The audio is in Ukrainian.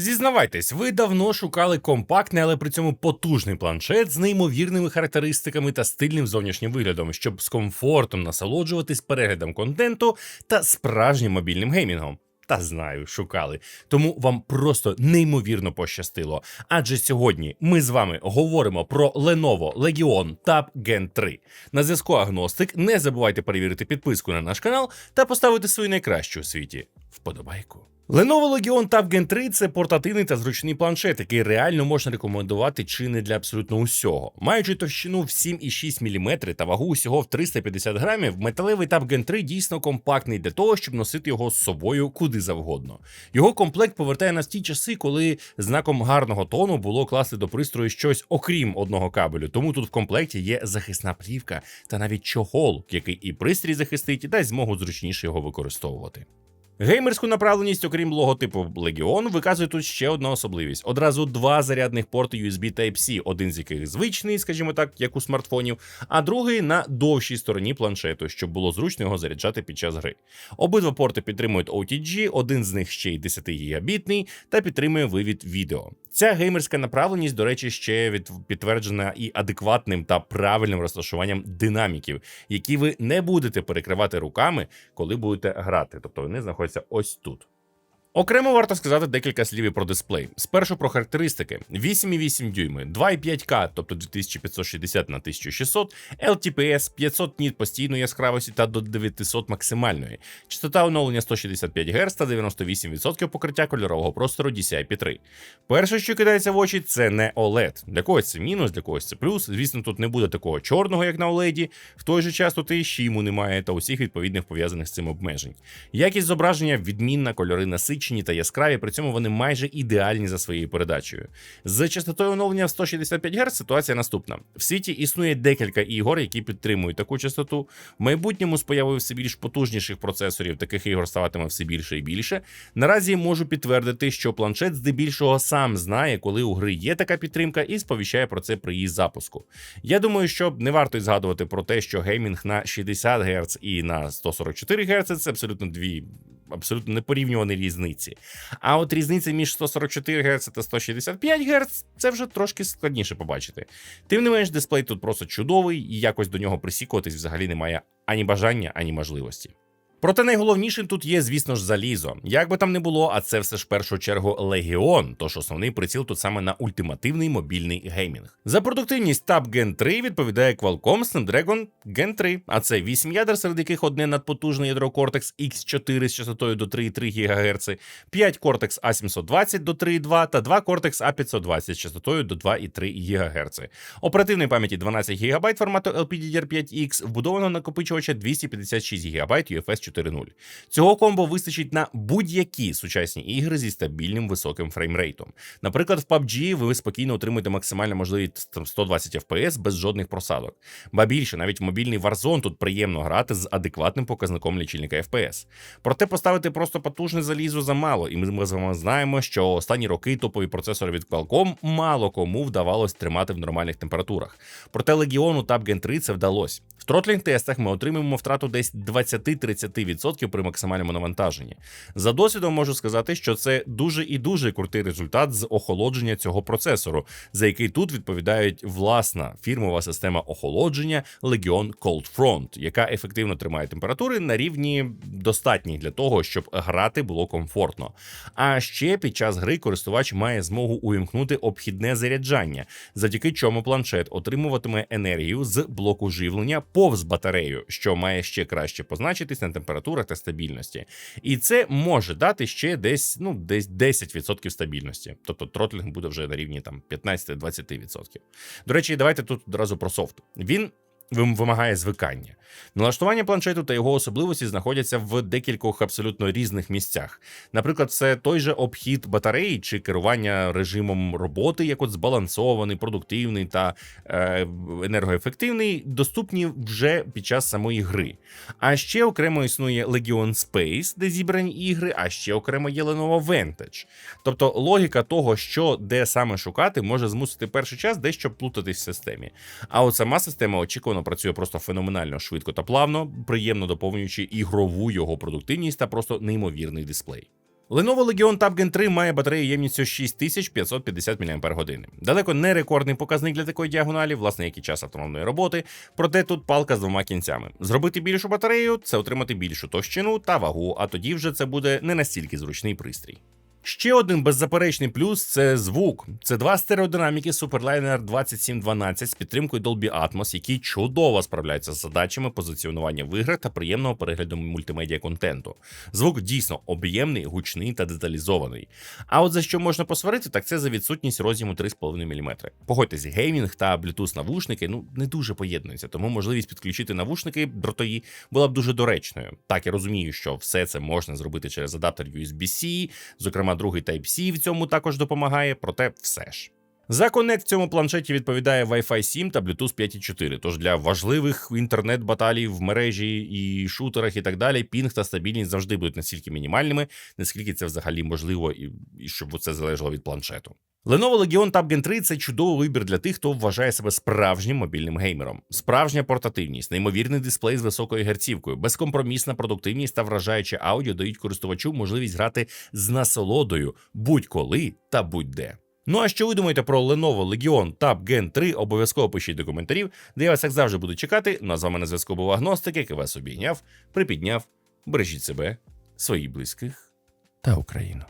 Зізнавайтесь, ви давно шукали компактний, але при цьому потужний планшет з неймовірними характеристиками та стильним зовнішнім виглядом, щоб з комфортом насолоджуватись переглядом контенту та справжнім мобільним геймінгом. Та знаю, шукали. Тому вам просто неймовірно пощастило. Адже сьогодні ми з вами говоримо про Lenovo Legion Tab Gen 3. На зв'язку Агностик. Не забувайте перевірити підписку на наш канал та поставити свою найкращу у світі вподобайку. Lenovo Legion Tab Gen 3 – це портативний та зручний планшет, який реально можна рекомендувати чи не для абсолютно усього. Маючи товщину в 7,6 мм та вагу усього в 350 грамів, металевий Tab Gen 3 дійсно компактний для того, щоб носити його з собою куди завгодно. Його комплект повертає нас ті часи, коли знаком гарного тону було класти до пристрою щось окрім одного кабелю. Тому тут в комплекті є захисна плівка та навіть чохол, який і пристрій захистить, і дасть змогу зручніше його використовувати. Геймерську направленість, окрім логотипу Legion, виказує тут ще одна особливість: одразу два зарядних порти USB Type-C, один з яких звичний, скажімо так, як у смартфонів, а другий на довшій стороні планшету, щоб було зручно його заряджати під час гри. Обидва порти підтримують OTG, один з них ще й 10 гігабітний та підтримує вивід відео. Ця геймерська направленість, до речі, ще від підтверджена і адекватним та правильним розташуванням динаміків, які ви не будете перекривати руками, коли будете грати. Тобто вони знаходяться ось тут. Окремо варто сказати декілька слів про дисплей. Спершу про характеристики: 8,8 дюйми, 2,5К, тобто 2560 на 1600, LTPS 500 ніт постійної яскравості та до 900 максимальної, частота оновлення 165 Гц та 98% покриття кольорового простору DCI-P3. Перше, що кидається в очі, це не OLED. Для когось це мінус, для когось це плюс. Звісно, тут не буде такого чорного, як на OLED. В той же час тут і щіму немає та усіх відповідних пов'язаних з цим обмежень. Якість зображення відмінна, кольори насичені та яскраві, при цьому вони майже ідеальні за своєю передачею. З частотою оновлення в 165 Гц ситуація наступна: в світі існує декілька ігор, які підтримують таку частоту. В майбутньому з появою все більш потужніших процесорів таких ігор ставатиме все більше і більше. Наразі можу підтвердити, що планшет здебільшого сам знає, коли у гри є така підтримка, і сповіщає про це при її запуску. Я думаю, що не варто й згадувати про те, що геймінг на 60 Гц і на 144 Гц це абсолютно дві абсолютно непорівнювані різниці. А от різниця між 144 Гц та 165 Гц це вже трошки складніше побачити. Тим не менш, дисплей тут просто чудовий, і якось до нього присікуватись взагалі немає ані бажання, ані можливості. Проте найголовнішим тут є, звісно ж, залізо. Як би там не було, а це все ж в першу чергу Легіон, тож основний приціл тут саме на ультимативний мобільний геймінг. За продуктивність Tab Gen 3 відповідає Qualcomm Snapdragon Gen 3, а це 8 ядер, серед яких одне надпотужне ядро Cortex X4 з частотою до 3,3 ГГц, 5 Cortex A720 до 3,2 та 2 Cortex A520 з частотою до 2,3 ГГц. Оперативної пам'яті 12 ГБ формату LPDDR5X, вбудованого накопичувача 256 ГБ UFS 4.0. Цього комбо вистачить на будь-які сучасні ігри зі стабільним високим фреймрейтом. Наприклад, в PUBG ви спокійно отримуєте максимальну можливість 120 FPS без жодних просадок. Ба більше, навіть в мобільний Warzone тут приємно грати з адекватним показником лічильника FPS. Проте поставити просто потужне залізо замало, і ми з вами знаємо, що останні роки топові процесори від Qualcomm мало кому вдавалось тримати в нормальних температурах. Проте Легіону Tab Gen 3 це вдалося. В тротлінг тестах ми отримаємо втрату десь 20-30% при максимальному навантаженні. За досвідом можу сказати, що це дуже і дуже крутий результат з охолодження цього процесору, за який тут відповідають власна фірмова система охолодження Legion Cold Front, яка ефективно тримає температури на рівні достатній для того, щоб грати було комфортно. А ще під час гри користувач має змогу увімкнути обхідне заряджання, завдяки чому планшет отримуватиме енергію з блоку живлення повз батарею, що має ще краще позначитись на температурах та стабільності. І це може дати ще десь ну десь 10% стабільності. Тобто тротлінг буде вже на рівні там 15-20%. До речі, давайте тут одразу про софт. Він вимагає звикання. Налаштування планшету та його особливості знаходяться в декількох абсолютно різних місцях. Наприклад, це той же обхід батареї чи керування режимом роботи, як от збалансований, продуктивний та е, енергоефективний, доступні вже під час самої гри. А ще окремо існує Legion Space, де зібрані ігри, а ще окремо є Lenovo Vantage. Тобто логіка того, що де саме шукати, може змусити перший час дещо плутатись в системі. А от сама система очікувано працює просто феноменально швидко та плавно, приємно доповнюючи ігрову його продуктивність та просто неймовірний дисплей. Lenovo Legion Tab Gen 3 має батарею ємністю 6550 мАч. Далеко не рекордний показник для такої діагоналі, власне, як і час автономної роботи, проте тут палка з двома кінцями. Зробити більшу батарею це отримати більшу товщину та вагу, а тоді вже це буде не настільки зручний пристрій. Ще один беззаперечний плюс це звук. Це два стереодинаміки Superliner 2712 з підтримкою Dolby Atmos, які чудово справляються з задачами позиціонування в іграх та приємного перегляду мультимедіа контенту. Звук дійсно об'ємний, гучний та деталізований. А от за що можна посварити, так це за відсутність роз'єму 3,5 мм. Погодьтесь, геймінг та Bluetooth навушники ну не дуже поєднуються, тому можливість підключити навушники дротові була б дуже доречною. Так я розумію, що все це можна зробити через адаптер USB-C, зокрема другий Type-C в цьому також допомагає, проте все ж. За Connect в цьому планшеті відповідає Wi-Fi 7 та Bluetooth 5.4, тож для важливих інтернет-баталій в мережі і шутерах і так далі, пінг та стабільність завжди будуть настільки мінімальними, наскільки це взагалі можливо, і, і щоб це залежало від планшету. Lenovo Legion Tab Gen 3 – це чудовий вибір для тих, хто вважає себе справжнім мобільним геймером. Справжня портативність, неймовірний дисплей з високою герцівкою, безкомпромісна продуктивність та вражаюче аудіо дають користувачу можливість грати з насолодою будь-коли та будь-де. Ну а що ви думаєте про Lenovo Legion Tab Gen 3? Обов'язково пишіть до коментарів, де я вас як завжди буду чекати. Ну а з вами на зв'язку був Агностик, який вас обійняв, припідняв. Бережіть себе, своїх близьких та Україну.